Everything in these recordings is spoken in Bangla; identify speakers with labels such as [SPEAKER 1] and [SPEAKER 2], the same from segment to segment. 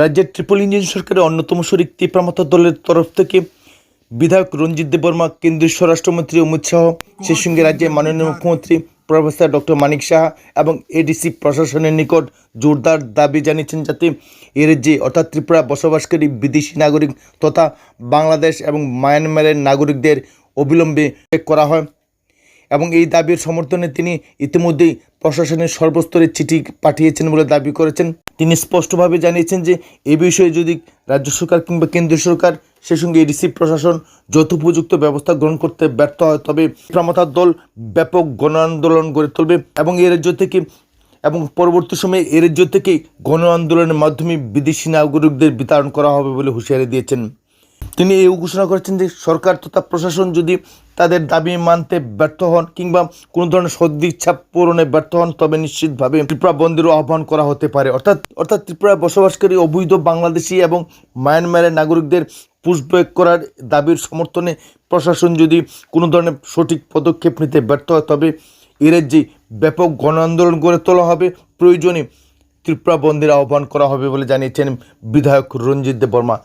[SPEAKER 1] রাজ্যের ট্রিপল ইঞ্জিন সরকারের অন্যতম শরিক তীব্রামতা দলের তরফ থেকে বিধায়ক রঞ্জিত দেববর্মা, কেন্দ্রীয় স্বরাষ্ট্রমন্ত্রী অমিত শাহ, সেই সঙ্গে রাজ্যের মাননীয় মুখ্যমন্ত্রী প্রফেসর ডক্টর মানিক সাহা এবং এডিসি প্রশাসনের নিকট জোরদার দাবি জানিয়েছেন যাতে এর যে অর্থাৎ ত্রিপুরা বসবাসকারী বিদেশি নাগরিক তথা বাংলাদেশ এবং মায়ানমারের নাগরিকদের অবিলম্বে করা হয় এবং এই দাবির সমর্থনে তিনি ইতিমধ্যেই প্রশাসনের সর্বস্তরে চিঠি পাঠিয়েছেন বলে দাবি করেছেন। তিনি স্পষ্টভাবে জানিয়েছেন যে, এ বিষয়ে যদি রাজ্য সরকার কিংবা কেন্দ্রীয় সরকার সে সঙ্গে এডিসি প্রশাসন যথোপযুক্ত ব্যবস্থা গ্রহণ করতে ব্যর্থ হয়, তবে ক্ষমতার দল ব্যাপক গণ আন্দোলন গড়ে তুলবে এবং এ রাজ্য থেকে এবং পরবর্তী সময়ে এ রাজ্য থেকে গণ আন্দোলনের মাধ্যমে বিদেশি নাগরিকদের বিতরণ করা হবে বলে হুঁশিয়ারি দিয়েছেন। তিনি এই ঘোষণা করেছেন যে সরকার তথা প্রশাসন যদি তাদের দাবি মানতে ব্যর্থ হন কিংবা কোনো ধরনের সদিচ্ছা পূরণে ব্যর্থ হন, তবে নিশ্চিতভাবে ত্রিপুরা বন্ধেরও আহ্বান করা হতে পারে। অর্থাৎ অর্থাৎ ত্রিপুরায় বসবাসকারী অবৈধ বাংলাদেশি এবং মায়ানমারের নাগরিকদের পুষব্যাক করার দাবির সমর্থনে প্রশাসন যদি কোনো ধরনের সঠিক পদক্ষেপ নিতে ব্যর্থ হয়, তবে এ রাজ্যে ব্যাপক গণ আন্দোলন গড়ে তোলা হবে। প্রয়োজনে ত্রিপুরা বন্ধের আহ্বান করা হবে বলে জানিয়েছেন বিধায়ক রঞ্জিত দেব বর্মা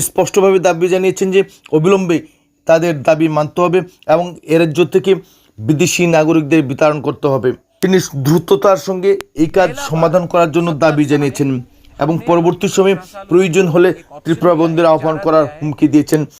[SPEAKER 1] স্পষ্টভাবে দাবি জানিয়েছেন যে অবিলম্বে তাদের দাবি মানতে হবে এবং এ রাজ্য থেকে বিদেশি নাগরিকদের বিতরণ করতে হবে। তিনি দ্রুততার সঙ্গে এই কাজ সমাধান করার জন্য দাবি জানিয়েছেন এবং পরবর্তী সময়ে প্রয়োজন হলে ত্রিপুরা বন্ধের আহ্বান করার হুমকি দিয়েছেন।